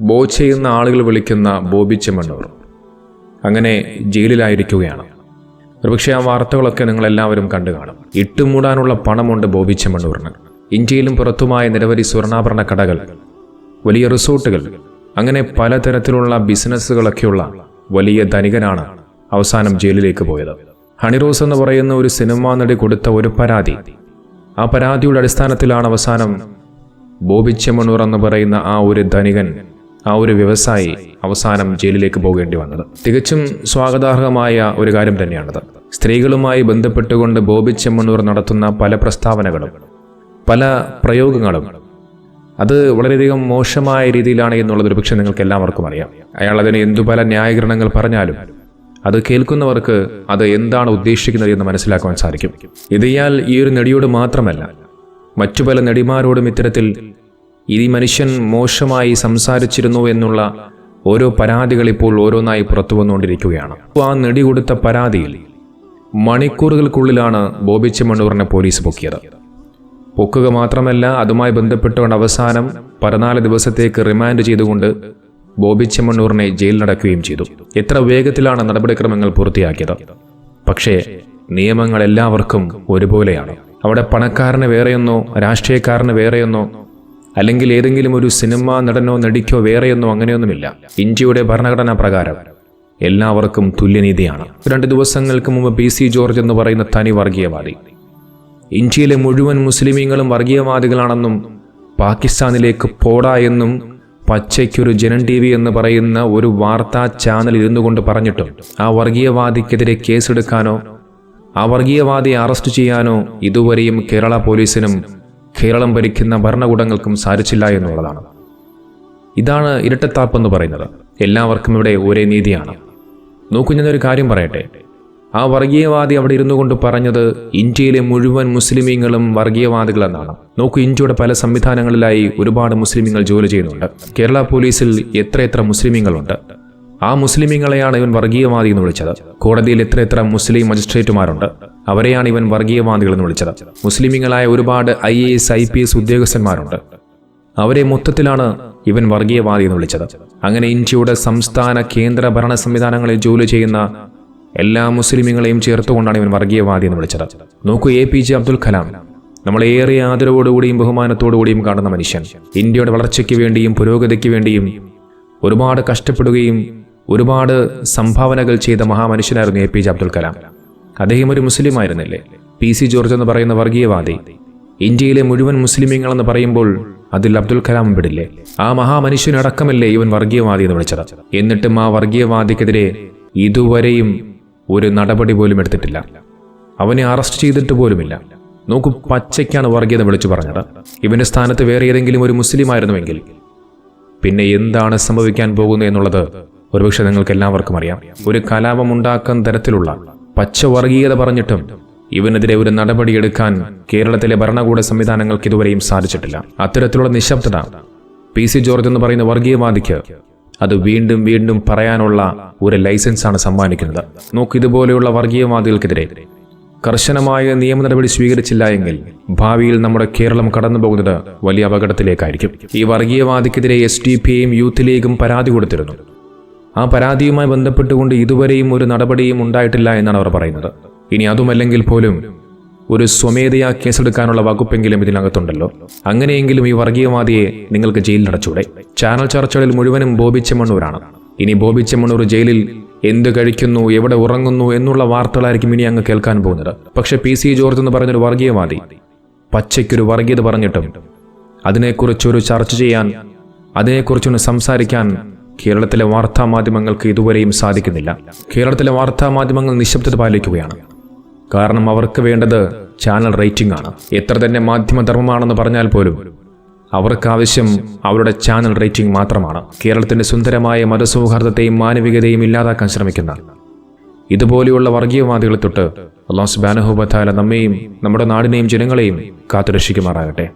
ബോ ചെയ്യുന്ന ആളുകൾ വിളിക്കുന്ന ബോബി ചെമ്മണ്ണൂർ. അങ്ങനെ ജയിലിലായിരിക്കുകയാണ്. ഒരുപക്ഷെ ആ വാർത്തകളൊക്കെ നിങ്ങൾ എല്ലാവരും കണ്ടു കാണും. ഇട്ടുമൂടാനുള്ള പണമുണ്ട് ബോബി ചെമ്മണ്ണൂറിന്. ഇന്ത്യയിലും പുറത്തുമായ നിരവധി സ്വർണാഭരണ കടകൾ വലിയ റിസോർട്ടുകൾ അങ്ങനെ പലതരത്തിലുള്ള ബിസിനസ്സുകളൊക്കെയുള്ള വലിയ ധനികനാണ് അവസാനം ജയിലിലേക്ക് പോയത്. ഹണിറോസ് എന്ന് പറയുന്ന ഒരു സിനിമാ നടി കൊടുത്ത ഒരു പരാതി. ആ പരാതിയുടെ അടിസ്ഥാനത്തിലാണ് അവസാനം ബോബി ചെമ്മണ്ണൂർ എന്ന് പറയുന്ന ആ ഒരു ധനികൻ ആ ഒരു വ്യവസായി അവസാനം ജയിലിലേക്ക് പോകേണ്ടി വന്നത്. തികച്ചും സ്വാഗതാർഹമായ ഒരു കാര്യം തന്നെയാണത്. സ്ത്രീകളുമായി ബന്ധപ്പെട്ടുകൊണ്ട് ബോബി ചെമ്മണ്ണൂർ നടത്തുന്ന പല പ്രസ്താവനകളും പല പ്രയോഗങ്ങളും അത് വളരെയധികം മോശമായ രീതിയിലാണ് എന്നുള്ളത് ഒരു പക്ഷേ നിങ്ങൾക്ക് എല്ലാവർക്കും അറിയാം. അയാൾ അതിന് എന്തു പല ന്യായീകരണങ്ങൾ പറഞ്ഞാലും അത് കേൾക്കുന്നവർക്ക് അത് എന്താണ് ഉദ്ദേശിക്കുന്നത് എന്ന് മനസ്സിലാക്കുവാൻ സാധിക്കും. ഇതിയാൽ ഈ ഒരു നടിയോട് മാത്രമല്ല മറ്റു പല നടിമാരോടും ഇത്തരത്തിൽ ഈ മനുഷ്യൻ മോശമായി സംസാരിച്ചിരുന്നു എന്നുള്ള ഓരോ പരാതികൾ ഇപ്പോൾ ഓരോന്നായി പുറത്തു വന്നുകൊണ്ടിരിക്കുകയാണ്. ആ നെടികൊടുത്ത പരാതിയിൽ മണിക്കൂറുകൾക്കുള്ളിലാണ് ബോബി ചെമ്മണ്ണൂറിനെ പോലീസ് പൊക്കിയത്. പൊക്കുക മാത്രമല്ല അതുമായി ബന്ധപ്പെട്ടുകൊണ്ട് അവസാനം പതിനാല് ദിവസത്തേക്ക് റിമാൻഡ് ചെയ്തുകൊണ്ട് ബോബി ചെമ്മണ്ണൂറിനെ ജയിലിലടക്കുകയും ചെയ്തു. എത്ര വേഗത്തിലാണ് നടപടിക്രമങ്ങൾ പൂർത്തിയാക്കിയത്? പക്ഷേ നിയമങ്ങൾ എല്ലാവർക്കും ഒരുപോലെയാണ്. അവിടെ പണക്കാരന് വേറെയൊന്നോ രാഷ്ട്രീയക്കാരന് വേറെയൊന്നോ അല്ലെങ്കിൽ ഏതെങ്കിലും ഒരു സിനിമ നടനോ നടിക്കോ വേറെയൊന്നോ അങ്ങനെയൊന്നുമില്ല. ഇന്ത്യയുടെ ഭരണഘടനാ പ്രകാരം എല്ലാവർക്കും തുല്യനീതിയാണ്. രണ്ട് ദിവസങ്ങൾക്ക് മുമ്പ് പി സി ജോർജ് എന്ന് പറയുന്ന തനി വർഗീയവാദി. ഇന്ത്യയിലെ മുഴുവൻ മുസ്ലിമീങ്ങളും വർഗീയവാദികളാണെന്നും പാകിസ്ഥാനിലേക്ക് പോടാ എന്നും പച്ചയ്ക്കൊരു ജനൻ ടി വി എന്ന് പറയുന്ന ഒരു വാർത്താ ചാനൽ ഇരുന്നു കൊണ്ട് പറഞ്ഞിട്ടും ആ വർഗീയവാദിക്കെതിരെ കേസെടുക്കാനോ ആ വർഗീയവാദിയെ അറസ്റ്റ് ചെയ്യാനോ ഇതുവരെയും കേരള പോലീസിനും കേരളം ഭരിക്കുന്ന ഭരണകൂടങ്ങൾക്കും സാധിച്ചില്ല എന്നുള്ളതാണ്. ഇതാണ് ഇരട്ടത്താപ്പ് എന്ന് പറയുന്നത്. എല്ലാവർക്കും ഇവിടെ ഒരേ നീതിയാണ്. നോക്കൂ ഞാനൊരു കാര്യം പറയട്ടെ. ആ വർഗീയവാദി അവിടെ ഇരുന്നു കൊണ്ട് പറഞ്ഞത് ഇന്ത്യയിലെ മുഴുവൻ മുസ്ലിമീങ്ങളും വർഗീയവാദികളെന്നാണ്. നോക്കൂ ഇന്ത്യയുടെ പല സംവിധാനങ്ങളിലായി ഒരുപാട് മുസ്ലിമീങ്ങൾ ജോലി ചെയ്യുന്നുണ്ട്. കേരള പോലീസിൽ എത്ര എത്ര മുസ്ലിമീങ്ങളുണ്ട്. ആ മുസ്ലിമീങ്ങളെയാണ് ഇവൻ വർഗീയവാദി എന്ന് വിളിച്ചത്. കോടതിയിൽ എത്ര എത്ര മുസ്ലിം മജിസ്ട്രേറ്റുമാരുണ്ട്. അവരെയാണ് ഇവൻ വർഗീയവാദികൾ എന്ന് വിളിച്ചത്. മുസ്ലിമീങ്ങളായ ഒരുപാട് I A S I P S ഉദ്യോഗസ്ഥന്മാരുണ്ട്. അവരെ മൊത്തത്തിലാണ് ഇവൻ വർഗീയവാദി എന്ന് വിളിച്ചത്. അങ്ങനെ ഇന്ത്യയുടെ സംസ്ഥാന കേന്ദ്ര ഭരണ സംവിധാനങ്ങളിൽ ജോലി ചെയ്യുന്ന എല്ലാ മുസ്ലിമീങ്ങളെയും ചേർത്തുകൊണ്ടാണ് ഇവൻ വർഗീയവാദി എന്ന് വിളിച്ചത്. നോക്കൂ A P J Abdul Kalam. നമ്മൾ ഏറെ ആദരവോടുകൂടിയും ബഹുമാനത്തോടുകൂടിയും കാണുന്ന മനുഷ്യൻ. ഇന്ത്യയുടെ വളർച്ചയ്ക്ക് വേണ്ടിയും പുരോഗതിക്ക് വേണ്ടിയും ഒരുപാട് കഷ്ടപ്പെടുകയും ഒരുപാട് സംഭാവനകൾ ചെയ്ത മഹാമനുഷ്യനായിരുന്നു A P J Abdul Kalam. അദ്ദേഹം ഒരു മുസ്ലിം ആയിരുന്നില്ലേ പി സി ജോർജ് എന്ന് പറയുന്ന വർഗീയവാദി. ഇന്ത്യയിലെ മുഴുവൻ മുസ്ലിമീങ്ങളെന്ന് പറയുമ്പോൾ അതിൽ അബ്ദുൽ കലാം പെടില്ലേ ആ മഹാമനുഷ്യനടക്കമല്ലേ ഇവൻ വർഗീയവാദി എന്ന് വിളിച്ചത്? എന്നിട്ടും ആ വർഗീയവാദിക്കെതിരെ ഇതുവരെയും ഒരു നടപടി പോലും എടുത്തിട്ടില്ല. അവനെ അറസ്റ്റ് ചെയ്തിട്ട് പോലുമില്ല. നോക്കൂ പച്ചയ്ക്കാണ് വർഗീയത വിളിച്ചു പറഞ്ഞത്. ഇവന്റെ സ്ഥാനത്ത് വേറെ ഏതെങ്കിലും ഒരു മുസ്ലിം ആയിരുന്നുവെങ്കിൽ പിന്നെ എന്താണ് സംഭവിക്കാൻ പോകുന്നത് എന്നുള്ളത് ഒരുപക്ഷെ നിങ്ങൾക്ക് എല്ലാവർക്കും അറിയാം. ഒരു കലാപം ഉണ്ടാക്കാൻ തരത്തിലുള്ള പച്ച വർഗീയത പറഞ്ഞിട്ടും ഇവനെതിരെ ഒരു നടപടിയെടുക്കാൻ കേരളത്തിലെ ഭരണകൂട സംവിധാനങ്ങൾക്ക് ഇതുവരെയും സാധിച്ചിട്ടില്ല. അത്തരത്തിലുള്ള നിശബ്ദത പി സി ജോർജ് എന്ന് പറയുന്ന വർഗീയവാദിക്ക് അത് വീണ്ടും വീണ്ടും പറയാനുള്ള ഒരു ലൈസൻസ് ആണ് സമ്മാനിക്കുന്നത്. നോക്ക് ഇതുപോലെയുള്ള വർഗീയവാദികൾക്കെതിരെ കർശനമായ നിയമ നടപടി സ്വീകരിച്ചില്ല എങ്കിൽ ഭാവിയിൽ നമ്മുടെ കേരളം കടന്നു പോകുന്നത് വലിയ അപകടത്തിലേക്കായിരിക്കും. ഈ വർഗീയവാദിക്കെതിരെ എസ് ഡി പി യും യൂത്ത് ലീഗും പരാതി കൊടുത്തിരുന്നു. ആ പരാതിയുമായി ബന്ധപ്പെട്ടുകൊണ്ട് ഇതുവരെയും ഒരു നടപടിയും ഉണ്ടായിട്ടില്ല എന്നാണ് അവർ പറയുന്നത്. ഇനി അതുമല്ലെങ്കിൽ പോലും ഒരു സ്വമേധയാ കേസെടുക്കാനുള്ള വകുപ്പെങ്കിലും ഇതിനകത്തുണ്ടല്ലോ. അങ്ങനെയെങ്കിലും ഈ വർഗീയവാദിയെ നിങ്ങൾക്ക് ജയിലിൽ ജയിലിലടച്ചൂടെ ചാനൽ ചർച്ചകളിൽ മുഴുവനും ബോബി ചെമ്മണ്ണൂരാണ് ഇനി ബോബി ചെമ്മണ്ണൂർ ജയിലിൽ എന്ത് കഴിക്കുന്നു എവിടെ ഉറങ്ങുന്നു എന്നുള്ള വാർത്തകളായിരിക്കും ഇനി അങ്ങ് കേൾക്കാൻ പോകുന്നത്. പക്ഷെ പി സി ജോർജ് എന്ന് പറഞ്ഞൊരു വർഗീയവാദി പച്ചയ്ക്കൊരു വർഗീയത പറഞ്ഞിട്ടും അതിനെക്കുറിച്ചൊരു ചർച്ച ചെയ്യാൻ അതിനെക്കുറിച്ചൊന്ന് സംസാരിക്കാൻ കേരളത്തിലെ വാർത്താ മാധ്യമങ്ങൾക്ക് ഇതുവരെയും സാധിക്കുന്നില്ല. കേരളത്തിലെ വാർത്താ മാധ്യമങ്ങൾ നിശബ്ദത പാലിക്കുകയാണ്. കാരണം അവർക്ക് വേണ്ടത് ചാനൽ റേറ്റിംഗ് ആണ്. എത്ര തന്നെ മാധ്യമധർമ്മമാണെന്ന് പറഞ്ഞാൽ പോലും അവർക്ക് ആവശ്യം അവരുടെ ചാനൽ റേറ്റിംഗ് മാത്രമാണ്. കേരളത്തിന്റെ സുന്ദരമായ മതസൗഹാർദ്ദത്തെയും മാനവികതയും ഇല്ലാതാക്കാൻ ശ്രമിക്കുന്ന ഇതുപോലെയുള്ള വർഗീയവാദികളെ തൊട്ട് അള്ളാഹു സുബാനഹുബത്താല നമ്മെയും നമ്മുടെ നാടിനെയും ജനങ്ങളെയും കാത്തുരക്ഷിക്കുമാറാകട്ടെ.